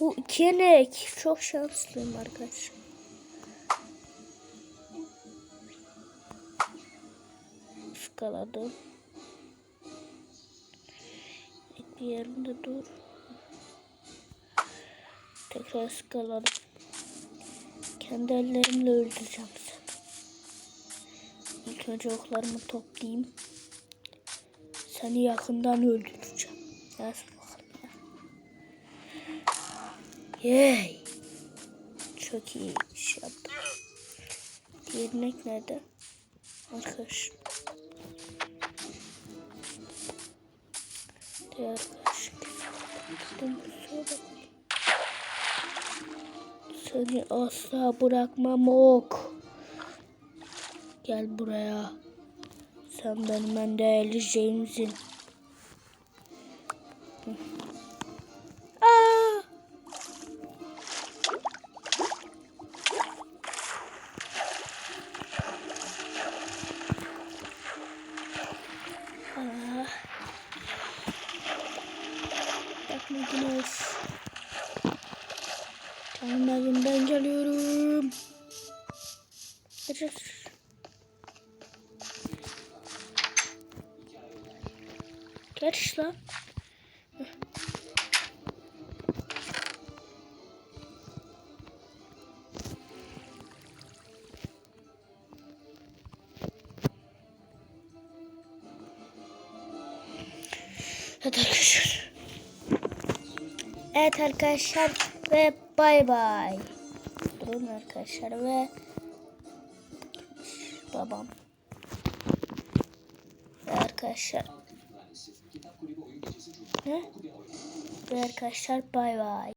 Bu iki yenek. Çok şanslıyım arkadaşlar. Iskaladım. Bir yerinde dur. Tekrar ıskaladım. Kendi ellerimle öldüreceğim seni. İlk önce oklarımı toplayayım. Seni yakından öldüreceğim. Yaz bakalım ya. Yey. Çok iyi iş yaptım. Diğer nerede? Arkadaş. Seni asla bırakmam ok. Gel buraya. Sen benim en değerli James'in. güneş. Tamam elimden geliyorum. Kaçır. Kaç lan. Hadi görüşürüz. Evet arkadaşlar ve bay bay. Durun arkadaşlar ve babam. Ve arkadaşlar. Ne? Ve arkadaşlar bay bay.